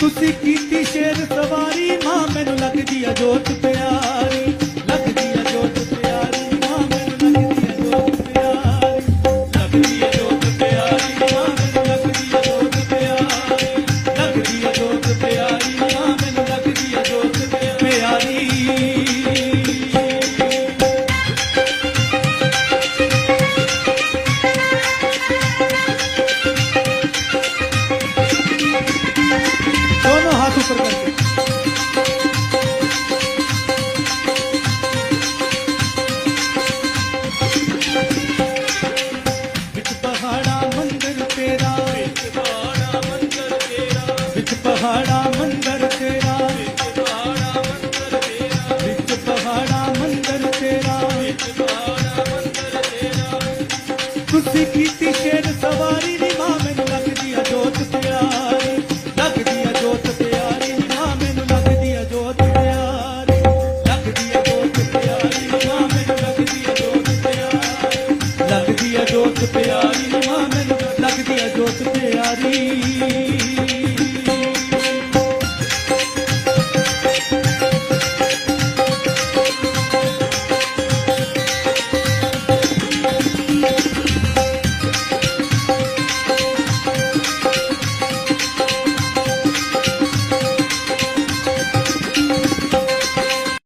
ਤੁਸੀਂ ਕੀਤੀ ਸ਼ੇਰ ਸਵਾਰੀ ਸਰਪੰਚ ਪਹਾੜਾ, ਮੰਦਰ ਤੇਰਾ। ਵਿੱਚ ਪਹਾੜਾ, ਮੰਦਰ ਤੇਰਾ। ਵਿੱਚ ਪਹਾੜਾ, ਮੰਦਰ ਤੇਰਾ। ਤੁਸੀਂ ਕੀਤੀ ਸ਼ੇਰ ਜੋਤ ਪਿਆਰੀ ਮਾਂ ਮੈਨੂੰ ਲੱਗਦੀ ਆ ਜੋਤ ਪਿਆਰੀ।